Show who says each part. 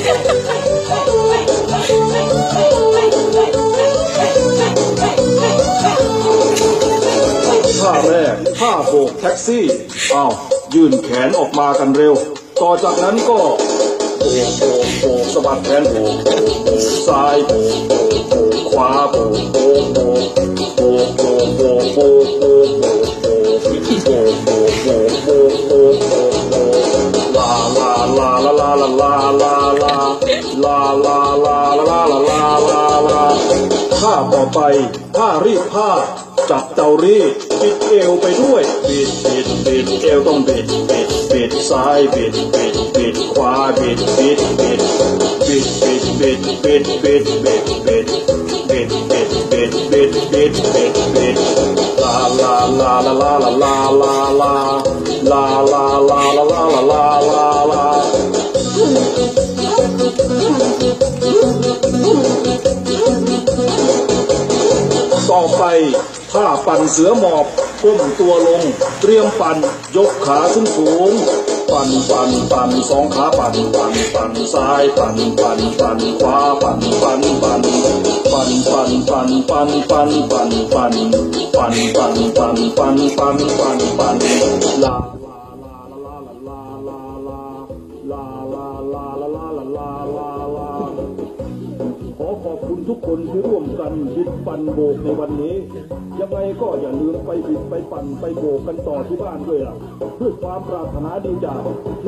Speaker 1: ท่าแรกท่าโบกแท็กซี่อ้าวยื่นแขนออกมากันเร็ว ต่อจากนั้นก็โบกโบกโบกสะบัดแขนโบกซ้ายโบกโบกโขวาโโบกโบกโบกโบกโบกโบกโบก ลาลาลาลาลาลาลาลาลาลาลาลาลาลาลาลาลาลาท่าต่อไปท่ารีดผ้าจับเตารีดปิดเอวไปด้วยบิดบิดบิดเอวต้องบิดบิดบิดซ้ายบิดบิดบิดขวาบิดบิดบิดบิดบิดบิดบิดบิดบิดบิดบิดบิดบิดบิดบิดบิดบิดลาลาลาลาลาลาลาลา ต่อไปท่าปั่นเสือหมอบก้มตัวลง เตรียมปั่นยกขาขึ้นสูง ปั่นปั่นปั่นสองขาปั่นปั่นปั่นซ้ายปั่นปั่นปั่นขวาปั่นปั่นปั่นปั่นปั่นปั่นปั่นปั่นปั่นปั่นปั่นปั่นปั่นปั่นปั่นปั่นปั่นลาลาลา ทุกคนที่ร่วมกันบิดปั่นโบกในวันนี้ ยังไงก็อย่าลืมไปบิดไปปั่นไปโบกกันต่อที่บ้านด้วยล่ะเพื่อความปรารถนาดีจาก